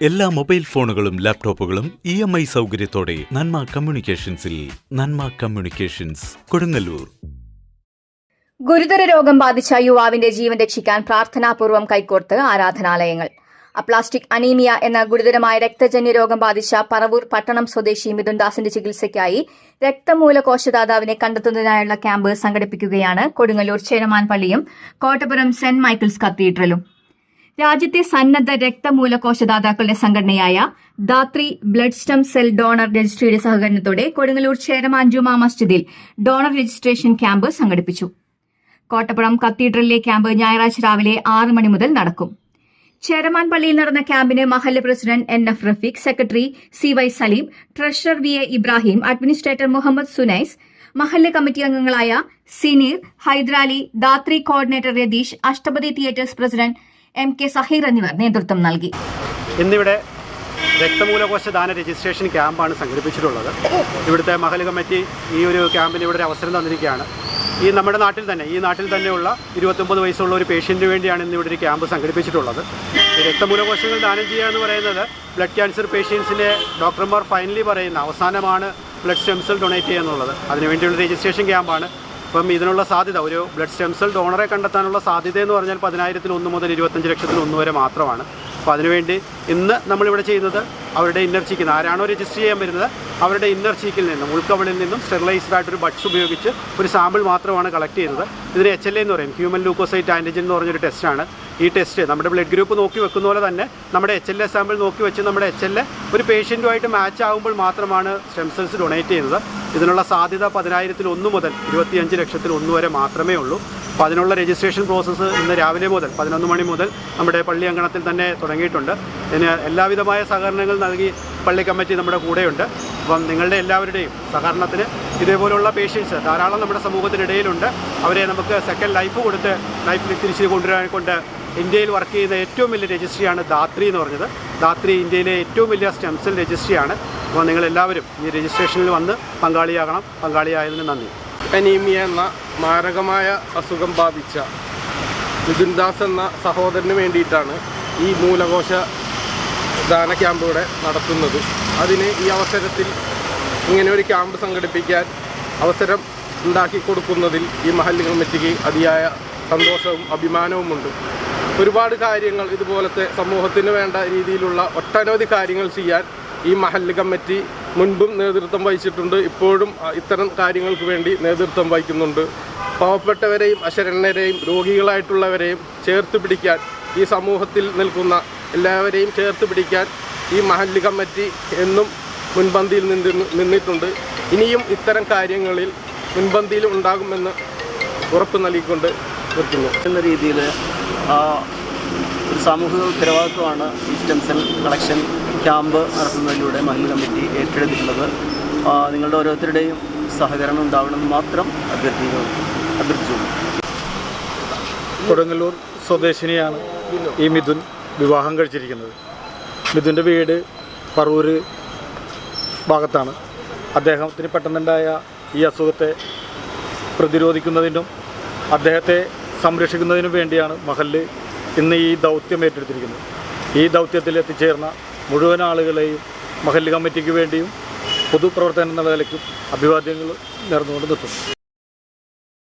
എല്ലാ മൊബൈൽ ഫോണുകളും ലാപ്ടോപ്പുകളും ഇ എം ഐ സൗകര്യത്തോടെ നന്മ കമ്മ്യൂണിക്കേഷൻസിൽ നന്മ കമ്മ്യൂണിക്കേഷൻസ് കൊടുങ്ങല്ലൂർ. ഗുരുതര രോഗം ബാധിച്ച യുവാവിന്റെ ജീവൻ രക്ഷിക്കാൻ പ്രാർത്ഥനാപൂർവം കൈകോർത്ത് ആരാധനാലയങ്ങൾ. അപ്ലാസ്റ്റിക് അനീമിയ എന്ന ഗുരുതരമായ രക്തജന്യ രോഗം ബാധിച്ച പറവൂർ പട്ടണം സ്വദേശി മിഥുൻദാസിന്റെ ചികിത്സയ്ക്കായി രക്തമൂലകോശദാതാവിനെ കണ്ടെത്തുന്നതിനായുള്ള ക്യാമ്പ് സംഘടിപ്പിക്കുകയാണ് കൊടുങ്ങല്ലൂർ ചേരമാൻ പള്ളിയും കോട്ടപുരം സെന്റ് മൈക്കിൾസ് കത്തീഡ്രലും. രാജ്യത്തെ സന്നദ്ധ രക്തമൂലകോശദാതാക്കളുടെ സംഘടനയായ Dhatri blood stem cell donor രജിസ്ട്രിയുടെ സഹകരണത്തോടെ കൊടുങ്ങല്ലൂർ ചേരമാൻ ജുമാ മസ്ജിദിൽ ഡോണർ രജിസ്ട്രേഷൻ ക്യാമ്പ് സംഘടിപ്പിച്ചു. കോട്ടപ്പുറം കത്തീഡ്രലിലെ ക്യാമ്പ് ഞായറാഴ്ച രാവിലെ ആറ് മണി മുതൽ നടക്കും. ചേരമാൻ പള്ളിയിൽ നടന്ന ക്യാമ്പിന് മഹല്ല് president N F Rafeeq secretary C Y Saleem treasurer V A Ibrahim administrator Muhammad Sunais മഹല്ല് കമ്മിറ്റി അംഗങ്ങളായ Sineer Haiderali Dhatri coordinator Ratheesh Ashtapathi theatres president M K Saheer എന്നിവർ നേതൃത്വം നൽകി. ഇന്നിവിടെ രക്തമൂലകോശ ദാന രജിസ്ട്രേഷൻ ക്യാമ്പാണ് സംഘടിപ്പിച്ചിട്ടുള്ളത്. ഇവിടുത്തെ മഹൽ കമ്മിറ്റി ഈ ഒരു ക്യാമ്പിന് ഇവിടെ ഒരു അവസരം തന്നിരിക്കുകയാണ്. ഈ നമ്മുടെ നാട്ടിൽ തന്നെ ഈ നാട്ടിൽ തന്നെയുള്ള ഇരുപത്തൊമ്പത് വയസ്സുള്ള ഒരു പേഷ്യന്റിന് വേണ്ടിയാണ് ഇന്ന് ഇവിടെ ഒരു ക്യാമ്പ് സംഘടിപ്പിച്ചിട്ടുള്ളത്. രക്തമൂലകോശങ്ങൾ ദാനം ചെയ്യുക എന്ന് പറയുന്നത് ബ്ലഡ് ക്യാൻസർ പേഷ്യൻസിന്റെ ഡോക്ടർമാർ ഫൈനലി പറയുന്ന അവസാനമാണ് ബ്ലഡ് സ്റ്റെംസൽ ഡൊണേറ്റ് ചെയ്യുക എന്നുള്ളത്. അതിനുവേണ്ടിയുള്ള രജിസ്ട്രേഷൻ ക്യാമ്പാണ് അപ്പം ഇതിനുള്ള സാധ്യത ഒരു ബ്ലഡ് സ്റ്റെം സെൽ ഡോണറെ കണ്ടെത്താനുള്ള സാധ്യത എന്ന് പറഞ്ഞാൽ പതിനായിരത്തിൽ ഒന്ന് മുതൽ ഇരുപത്തഞ്ച് ലക്ഷത്തിൽ ഒന്ന് വരെ മാത്രമാണ്. അപ്പോൾ അതിനുവേണ്ടി ഇന്ന് നമ്മളിവിടെ ചെയ്യുന്നത് അവരുടെ ഇന്നർ ചീക്കിൽ നിന്ന് ആരാണോ രജിസ്റ്റർ ചെയ്യാൻ വരുന്നത് അവരുടെ ഇന്നർ ചീക്കിൽ നിന്നും ഉൾക്കവളിൽ നിന്നും സ്റ്റെറിലൈസ്ഡ് ആയിട്ടൊരു ബഡ്സ് ഉപയോഗിച്ച് ഒരു സാമ്പിൾ മാത്രമാണ് കളക്ട് ചെയ്യുന്നത് ഇതിന് എച്ച് എൽ എന്ന് പറയും. ഹ്യൂമൻ ലൂക്കോസൈറ്റ് ആന്റിജൻ എന്ന് പറഞ്ഞൊരു ടെസ്റ്റാണ് ഈ ടെസ്റ്റ് നമ്മുടെ ബ്ലഡ് ഗ്രൂപ്പ് നോക്കി വെക്കുന്ന പോലെ തന്നെ നമ്മുടെ എച്ച് എൽ എ സാമ്പിൾ നോക്കി വെച്ച് നമ്മുടെ എച്ച് എൽ എ ഒരു പേഷ്യന്റുമായിട്ട് മാച്ച് ആകുമ്പോൾ മാത്രമാണ് സ്റ്റെം സെൽസ് ഡൊണേറ്റ് ചെയ്യുന്നത്. ഇതിനുള്ള സാധ്യത പതിനായിരത്തിൽ ഒന്ന് മുതൽ ഇരുപത്തിയഞ്ച് ലക്ഷത്തിൽ ഒന്ന് വരെ മാത്രമേ ഉള്ളൂ. അപ്പോൾ അതിനുള്ള രജിസ്ട്രേഷൻ പ്രോസസ്സ് ഇന്ന് രാവിലെ മുതൽ പതിനൊന്ന് മണി മുതൽ നമ്മുടെ പള്ളി അങ്കണത്തിൽ തന്നെ തുടങ്ങിയിട്ടുണ്ട്. ഇതിന് എല്ലാവിധമായ സഹകരണങ്ങൾ നൽകി പള്ളി കമ്മിറ്റി നമ്മുടെ കൂടെയുണ്ട്. അപ്പം നിങ്ങളുടെ എല്ലാവരുടെയും സഹകരണത്തിന് ഇതേപോലുള്ള പേഷ്യൻസ് ധാരാളം നമ്മുടെ സമൂഹത്തിനിടയിലുണ്ട്. അവരെ നമുക്ക് സെക്കൻഡ് ലൈഫ് കൊടുത്ത് ലൈഫിൽ തിരിച്ച് കൊണ്ടുവരാൻ കൊണ്ട് ഇന്ത്യയിൽ വർക്ക് ചെയ്യുന്ന ഏറ്റവും വലിയ രജിസ്ട്രിയാണ് ദാത്രി എന്ന് പറഞ്ഞത്. ദാത്രി ഇന്ത്യയിലെ ഏറ്റവും വലിയ സ്റ്റെം സെൽ രജിസ്ട്രിയാണ് അപ്പോൾ നിങ്ങളെല്ലാവരും ഈ രജിസ്ട്രേഷനിൽ വന്ന് പങ്കാളിയാകണം. പങ്കാളിയായതിന് നന്ദി. അനീമിയ എന്ന മാരകമായ അസുഖം ബാധിച്ച മിഥുൻദാസ് എന്ന സഹോദരന് വേണ്ടിയിട്ടാണ് ഈ മൂലകോശ ദാന ക്യാമ്പ് ഇവിടെ നടത്തുന്നത്. അതിന് ഈ അവസരത്തിൽ ഇങ്ങനെ ഒരു ക്യാമ്പ് സംഘടിപ്പിക്കാൻ അവസരം ഉണ്ടാക്കി കൊടുക്കുന്നതിൽ ഈ മഹല്ല് കമ്മിറ്റിക്ക് അതിയായ സന്തോഷവും അഭിമാനവുമുണ്ട്. ഒരുപാട് കാര്യങ്ങൾ ഇതുപോലത്തെ സമൂഹത്തിന് വേണ്ട രീതിയിലുള്ള ഒട്ടനവധി കാര്യങ്ങൾ ചെയ്യാൻ ഈ മഹല്ല് കമ്മിറ്റി മുൻപും നേതൃത്വം വഹിച്ചിട്ടുണ്ട്. ഇപ്പോഴും ഇത്തരം കാര്യങ്ങൾക്ക് വേണ്ടി നേതൃത്വം വഹിക്കുന്നുണ്ട്. പാവപ്പെട്ടവരെയും അശരണരെയും രോഗികളായിട്ടുള്ളവരെയും ചേർത്ത് പിടിക്കാൻ ഈ സമൂഹത്തിൽ നിൽക്കുന്ന എല്ലാവരെയും ചേർത്ത് പിടിക്കാൻ ഈ മഹല്ല് കമ്മിറ്റി എന്നും മുൻപന്തിയിൽ നിന്ന് നിന്നിട്ടുണ്ട്. ഇനിയും ഇത്തരം കാര്യങ്ങളിൽ മുൻപന്തിയിൽ ഉണ്ടാകുമെന്ന് ഉറപ്പ് നൽകിക്കൊണ്ട് നിർത്തുന്നു എന്ന രീതിയിൽ ഒരു സാമൂഹിക ഉത്തരവാദിത്വമാണ് ഈ സ്റ്റെം സെൽ കളക്ഷൻ ക്യാമ്പ് നടത്തുന്നതിലൂടെ മഹിള കമ്മിറ്റി ഏറ്റെടുത്തിട്ടുള്ളത്. നിങ്ങളുടെ ഓരോരുത്തരുടെയും സഹകരണം ഉണ്ടാവണമെന്ന് മാത്രം അഭ്യർത്ഥിക്കുന്നു അഭ്യർത്ഥിച്ചുള്ളൂ. കൊടുങ്ങല്ലൂർ സ്വദേശിനിയാണ് ഈ മിഥുൻ വിവാഹം കഴിച്ചിരിക്കുന്നത്. മിഥുന്റെ വീട് പറവൂര് ഭാഗത്താണ്. അദ്ദേഹത്തിന് പെട്ടെന്നുണ്ടായ ഈ അസുഖത്തെ പ്രതിരോധിക്കുന്നതിനും അദ്ദേഹത്തെ സംരക്ഷിക്കുന്നതിനും വേണ്ടിയാണ് മഹല്ല് ഇന്ന് ഈ ദൗത്യം ഏറ്റെടുത്തിരിക്കുന്നത്. ഈ ദൗത്യത്തിൽ എത്തിച്ചേർന്ന മുഴുവൻ ആളുകളെയും മഹല്ല് കമ്മിറ്റിക്ക് വേണ്ടിയും പൊതുപ്രവർത്തനം എന്ന നിലയ്ക്കും അഭിവാദ്യങ്ങൾ നേർന്നുകൊണ്ട് നിർത്തുന്നു.